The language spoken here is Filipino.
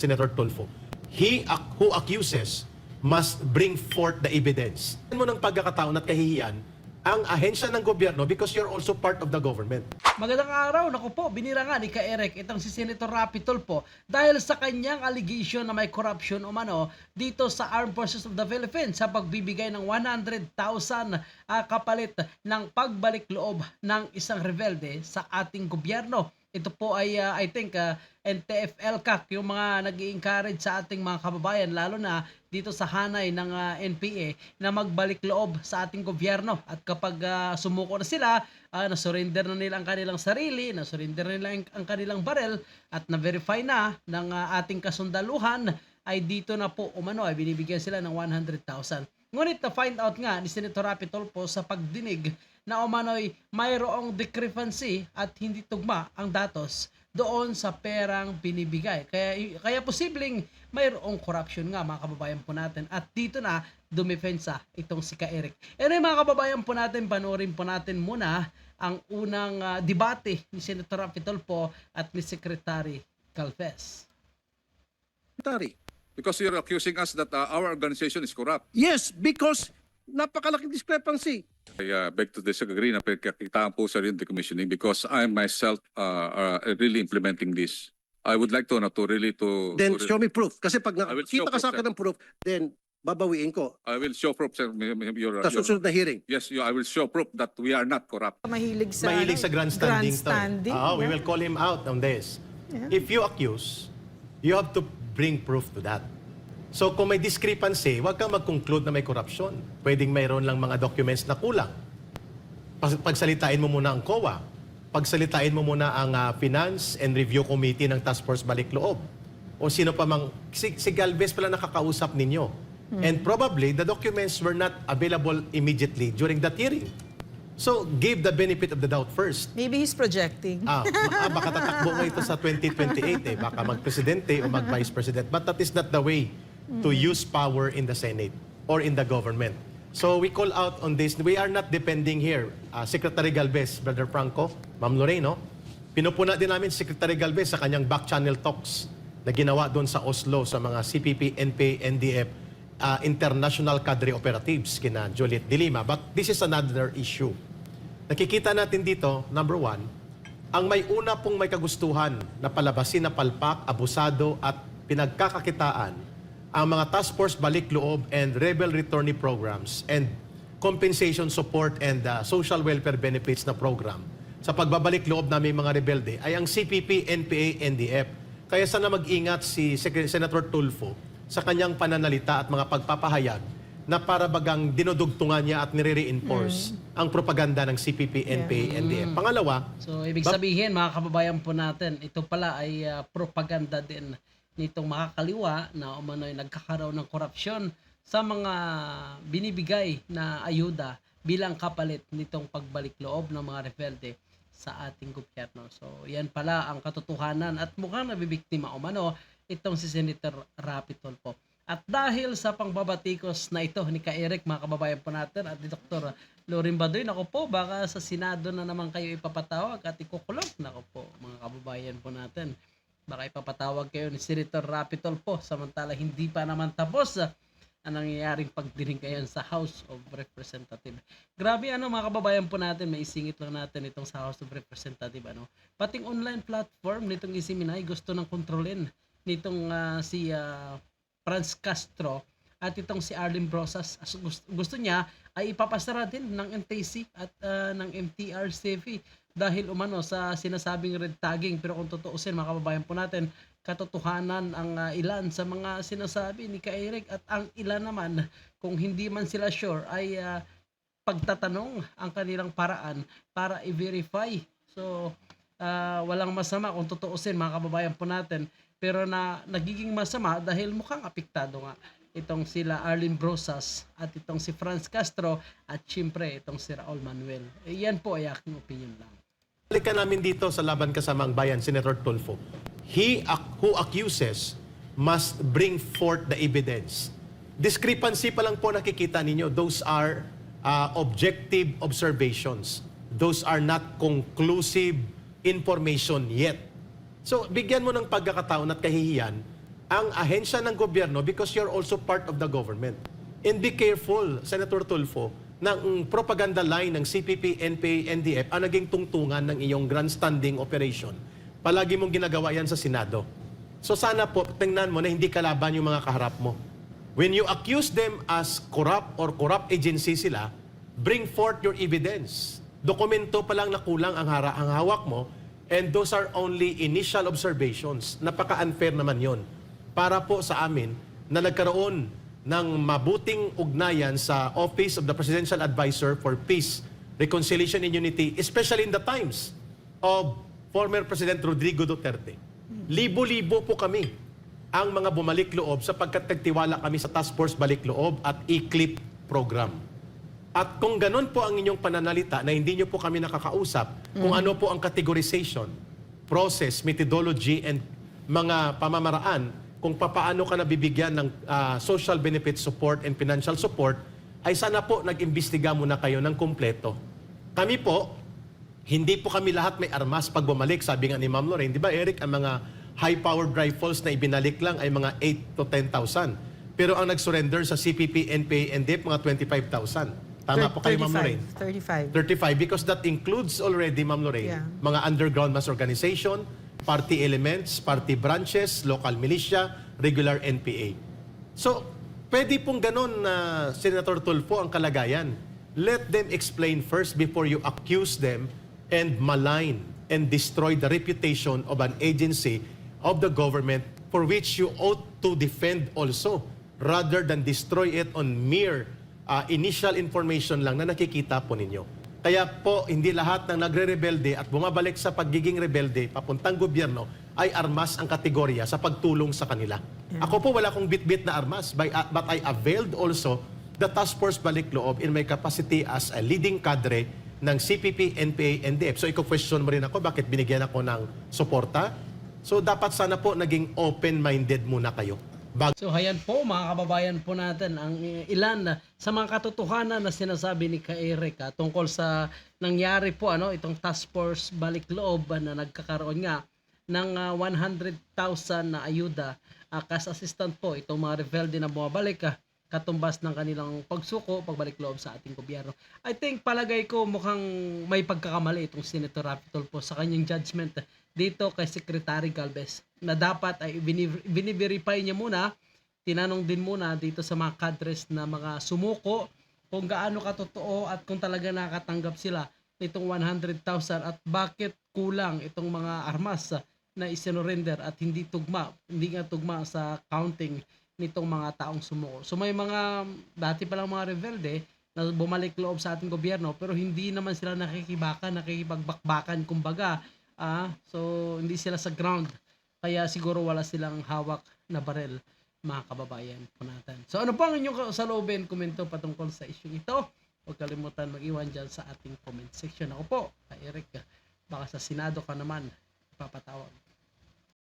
Senator Tulfo. He who accuses must bring forth the evidence. Mo ng pagkakataon at kahihiyan ang ahensya ng gobyerno because you're also part of the government. Magandang araw, naku po, binira nga ni Ka Eric itong si Senator Rapi Tulfo dahil sa kanyang allegation na may corruption o mano dito sa Armed Forces of the Philippines sa pagbibigay ng 100,000 ah, kapalit ng pagbalik loob ng isang rebelde sa ating gobyerno. Ito po ay ah, I think ah, NTFL CAC yung mga nag encourage sa ating mga kababayan lalo na dito sa hanay ng ah, NPA na magbalik loob sa ating gobyerno at kapag ah, sumuko na sila ah, na-surrender na nila ang kanilang sarili, na-surrender na nila ang, ang kanilang barel at na-verify na ng ah, ating kasundaluhan ay dito na po umano ay binibigyan sila ng 100,000. Ngunit na-find out nga ni Senator Rapi Tulfo sa pagdinig na umano'y mayroong discrepancy at hindi tugma ang datos doon sa perang binibigay. Kaya, kaya posibleng mayroong corruption nga mga kababayan po natin. At dito na dumefensa itong si Ka Eric. Anyway mga kababayan po natin, panoorin po natin muna ang unang ah, debate ni Senator Rapi Tulfo at ni Secretary Calves. Secretary. Because you're accusing us that uh, our organization is corrupt. Yes, because napakalaking discrepancy. I uh, beg to disagree na pagkakitaan po sa rin decommissioning because I myself uh, are really implementing this. I would like to, na to really to... Then to- show me proof. Kasi pag I will show nakita ka sa akin ng proof, then babawiin ko. I will show proof, sir. m- m- Your, Sa your- susunod na hearing. yes, you, I will show proof that we are not corrupt. Mahilig sa, Mahilig ano, sa grandstanding, to. grandstanding, Ah, we will call him out on this. Yeah. If you accuse, you have to bring proof to that. So kung may discrepancy, huwag kang mag-conclude na may corruption. Pwedeng mayroon lang mga documents na kulang. Pag- Pagsalitain mo muna ang COA. Pagsalitain mo muna ang ah, Finance and Review Committee ng Task Force Balik Loob. O sino pa mang, si, si Galvez pala nakakausap ninyo. And probably, the documents were not available immediately during that hearing. So, give the benefit of the doubt first. Maybe he's projecting. Ah, ma- ah, baka tatakbo mo ito sa 2028 eh. Baka mag-presidente o mag-vice president. But that is not the way to use power in the Senate or in the government. So we call out on this. We are not depending here. Ah, Secretary Galvez, Brother Franco, Ma'am Loreno, pinupuna din namin si Secretary Galvez sa kanyang back channel talks na ginawa doon sa Oslo sa mga CPP, NP, NDF, ah, international cadre operatives kina Juliet Dilima. But this is another issue. Nakikita natin dito, number one, ang may una pong may kagustuhan na palabasin na palpak, abusado at pinagkakakitaan ang mga task force balik loob and rebel returnee programs and compensation support and uh, social welfare benefits na program sa pagbabalik loob namin mga rebelde ay ang CPP, NPA, NDF. Kaya sana mag-ingat si Senator Tulfo sa kanyang pananalita at mga pagpapahayag na para bagang dinudugtungan niya at nire-reinforce ang propaganda ng CPP, NPA, NDF. Pangalawa, So, ibig Ba- sabihin, mga kababayan po natin, ito pala ay ah, propaganda din nitong makakaliwa na umano'y nagkakaroon ng korupsyon sa mga binibigay na ayuda bilang kapalit nitong pagbalik loob ng mga rebelde sa ating gobyerno. So, yan pala ang katotohanan at mukhang nabibiktima umano itong si Senator Rapi Tulfo. At dahil sa pangbabatikos na ito ni Ka Eric, mga kababayan po natin, at ni Dr. Lorin Badoy, nako po, baka sa Senado na naman kayo ipapatawag at ikukulong. Nako po, mga kababayan po natin. Baka ipapatawag kayo ni Senator Rapi Tulfo, samantala hindi pa naman tapos ah, ang nangyayaring pagdiring ngayon sa House of Representatives. Grabe ano mga kababayan po natin, may isingit lang natin itong sa House of Representatives ano. Pating online platform nitong Isiminay gusto nang kontrolin nitong ah, si ah, Franz Castro at itong si Arlen Brosas As gusto, gusto niya ay ipapasara din ng NTC at ah, ng MTRCV dahil umano sa sinasabing red tagging pero kung tutuusin mga kababayan po natin katotohanan ang ah, ilan sa mga sinasabi ni Ka Eric at ang ilan naman kung hindi man sila sure ay ah, pagtatanong ang kanilang paraan para i-verify. So, ah, walang masama kung tutuusin mga kababayan po natin. Pero na nagiging masama dahil mukhang apektado nga itong sila Arlene Brosas at itong si Franz Castro at siyempre itong si Raul Manuel. Eh, yan po ay aking opinion lang. balikan namin dito sa Laban Kasamang Bayan, Senator Tulfo. He who accuses must bring forth the evidence. Discrepancy pa lang po nakikita ninyo. Those are uh, objective observations. Those are not conclusive information yet. So, bigyan mo ng pagkakataon at kahihiyan ang ahensya ng gobyerno because you're also part of the government. And be careful, Senator Tulfo, ang propaganda line ng CPP, NPA, NDF ang naging tungtungan ng iyong grandstanding operation. Palagi mong ginagawa yan sa Senado. So sana po, tingnan mo na hindi kalaban yung mga kaharap mo. When you accuse them as corrupt or corrupt agency sila, bring forth your evidence. Dokumento pa lang na kulang ang, hara, ang hawak mo and those are only initial observations. Napaka-unfair naman yon para po sa amin na nagkaroon ng mabuting ugnayan sa Office of the Presidential Advisor for Peace, Reconciliation and Unity, especially in the times of former President Rodrigo Duterte. Libo-libo po kami ang mga bumalik loob sapagkat nagtiwala kami sa Task Force Balik Loob at ECLIP program. At kung ganun po ang inyong pananalita na hindi nyo po kami nakakausap, kung ano po ang categorization, process, methodology, and mga pamamaraan, kung papaano ka nabibigyan ng ah, social benefit support and financial support, ay sana po nag-imbestiga muna kayo ng kumpleto. Kami po, hindi po kami lahat may armas pag bumalik, sabi nga ni Ma'am Lorraine. Di ba, Eric, ang mga high-powered rifles na ibinalik lang ay mga 8 to 10,000. Pero ang nag-surrender sa CPP, NPA, NDF, mga 25,000. Tama po kayo, Ma'am Lorraine? 35. 35 because that includes already, Ma'am Lorraine, Yeah. mga underground mass organization, party elements, party branches, local militia, regular NPA. So, pwede pong ganun na Senator Tulfo ang kalagayan. Let them explain first before you accuse them and malign and destroy the reputation of an agency of the government for which you ought to defend also rather than destroy it on mere uh, initial information lang na nakikita po ninyo. Kaya po, hindi lahat ng nagre-rebelde at bumabalik sa pagiging rebelde papuntang gobyerno ay armas ang kategorya sa pagtulong sa kanila. Ako po wala akong bit-bit na armas, by, uh, but I availed also the Task Force Balik Loob in my capacity as a leading cadre ng CPP, NPA, NDF. So, iko-question mo rin ako, bakit binigyan ako ng suporta? So, dapat sana po naging open-minded muna kayo. Bago So ayan po mga kababayan po natin ang ilan sa mga katotohanan na sinasabi ni Ka Eric ah, tungkol sa nangyari po ano itong task force balik loob ah, na nagkakaroon nga ng ah, 100,000 na ayuda uh, kas assistant po itong mga rebelde na bumabalik ah, katumbas ng kanilang pagsuko, pagbalik loob sa ating gobyerno. I think palagay ko mukhang may pagkakamali itong Senator Rafi Tulfo sa kanyang judgment dito kay Secretary Galvez na dapat ay bini- bini-verify niya muna, tinanong din muna dito sa mga cadres na mga sumuko kung gaano katotoo at kung talaga nakatanggap sila nitong 100,000 at bakit kulang itong mga armas na isinurrender at hindi tugma, hindi nga tugma sa counting nitong mga taong sumuko. So may mga dati pa lang mga rebelde na bumalik loob sa ating gobyerno pero hindi naman sila nakikibakan, nakikipagbakbakan kumbaga. Ah, so hindi sila sa ground. Kaya siguro wala silang hawak na barel mga kababayan po natin. So ano po ang inyong salobin komento patungkol sa issue ito? Huwag kalimutan mag-iwan dyan sa ating comment section. Ako po, Eric, baka sa Senado ka naman, ipapatawag.